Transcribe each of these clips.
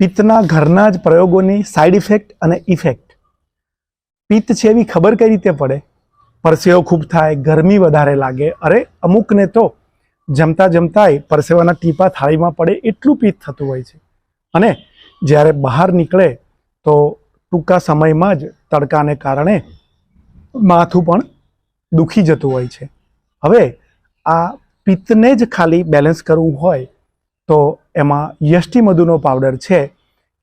પિત્તના ઘરના જ પ્રયોગોની સાઈડ ઇફેક્ટ અને ઇફેક્ટ પિત્ત છે એવી ખબર કઈ રીતે પડે? પરસેવો ખૂબ થાય, ગરમી વધારે લાગે. અરે, અમુકને તો જમતા જમતાય પરસેવાના ટીપા થાળીમાં પડે એટલું પિત્ત થતું હોય છે. અને જ્યારે બહાર નીકળે તો ટૂંકા સમયમાં જ તડકાને કારણે માથું પણ દુખી જતું હોય છે. હવે આ પિત્તને જ ખાલી બેલેન્સ કરવું હોય તો એમાં યષ્ટી મધુનો પાવડર છે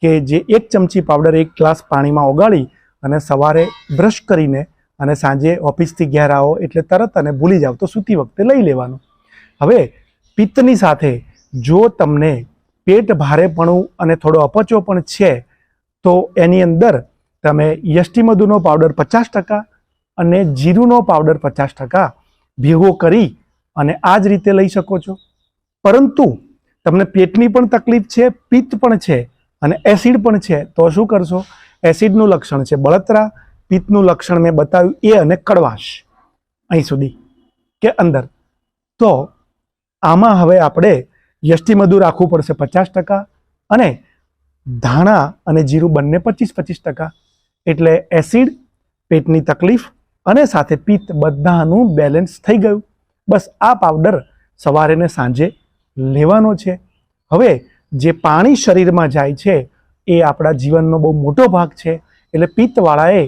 કે જે એક ચમચી પાવડર એક ગ્લાસ પાણીમાં ઓગાળી અને સવારે બ્રશ કરીને અને સાંજે ઓફિસથી ઘેર આવો એટલે તરત અને ભૂલી જાઓ તો સૂતી વખતે લઈ લેવાનું. હવે પિત્તની સાથે જો તમને પેટ ભારેપણું અને થોડો અપચો પણ છે, તો એની અંદર તમે યષ્ટિમધુનો પાવડર પચાસ ટકા અને જીરુનો પાવડર પચાસ ટકા ભેગો કરી અને આ જ રીતે લઈ શકો છો. પરંતુ તમને પેટની પણ તકલીફ છે, પિત્ત પણ છે અને એસિડ પણ છે, તો શું કરશો? એસિડનું લક્ષણ છે બળતરા. પિત્તનું લક્ષણ મેં બતાવ્યું એ અને કડવાશ. અહીં સુધી કે અંદર. તો આમાં હવે આપણે યષ્ટિમધુ રાખવું પડશે પચાસ ટકા અને ધાણા અને જીરું બંને પચીસ પચીસ ટકા. એટલે એસિડ, પેટની તકલીફ અને સાથે પિત્ત બધાનું બેલેન્સ થઈ ગયું. બસ આ પાવડર સવારે ને સાંજે લેવાનો છે. હવે જે પાણી શરીરમાં જાય છે, એ આપણા જીવનનો બહુ મોટો ભાગ છે. એટલે પિત્તવાળાએ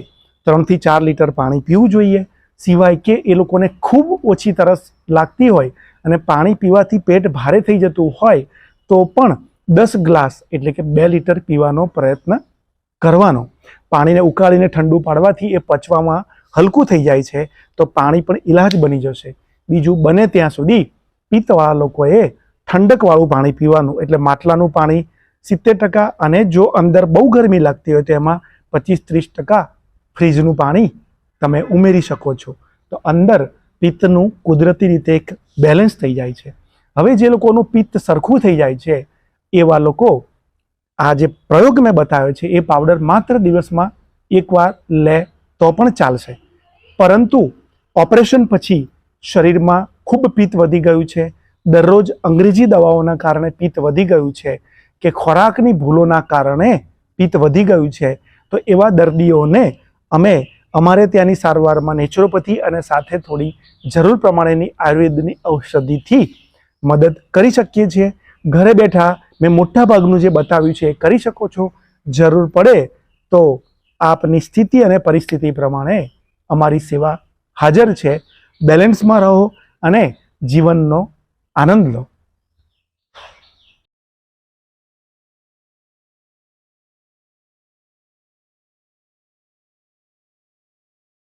ત્રણથી ચાર લીટર પાણી પીવું જોઈએ. સિવાય કે એ લોકોને ખૂબ ઓછી તરસ લાગતી હોય અને પાણી પીવાથી પેટ ભારે થઈ જતું હોય, તો પણ દસ ગ્લાસ એટલે કે બે લીટર પીવાનો પ્રયત્ન કરવાનો. પાણીને ઉકાળીને ઠંડુ પાડવાથી એ પચવામાં હલકું થઈ જાય છે, તો પાણી પણ ઇલાજ બની જશે. બીજું બને ત્યાં સુધી પિત્તવાળા લોકોએ ઠંડકવાળું પાણી પીવાનું એટલે માટલાનું પાણી સિત્તેર ટકા અને જો અંદર બહુ ગરમી લાગતી હોય તો એમાં પચીસ ત્રીસ ટકા ફ્રીજનું પાણી તમે ઉમેરી શકો છો. તો અંદર પિત્તનું કુદરતી રીતે એક બેલેન્સ થઈ જાય છે. હવે જે લોકોનું પિત્ત સરખું થઈ જાય છે, એવા લોકો આ જે પ્રયોગ મેં બતાવ્યો છે, એ પાવડર માત્ર દિવસમાં એકવાર લે તો પણ ચાલશે. પરંતુ ઓપરેશન પછી શરીરમાં ખૂબ પિત્ત વધી ગયું છે દરરોજ અંગ્રેજી દવાઓના કારણે પિત્ત વધી ગયું છે કે ખોરાકની ભૂલોના કારણે પિત્ત વધી ગયું છે, તો એવા દર્દીઓને અમે અમારે ત્યાંની સારવારમાં નેચરોપેથી અને સાથે થોડી જરૂર પ્રમાણેની આયુર્વેદની ઔષધિથી મદદ કરી શકીએ છીએ. ઘરે બેઠા મેં મોટા ભાગનું જે બતાવ્યું છે એ કરી શકો છો. જરૂર પડે તો આપની સ્થિતિ અને પરિસ્થિતિ પ્રમાણે અમારી સેવા હાજર છે. બેલેન્સમાં રહો અને જીવનનો આનંદ લો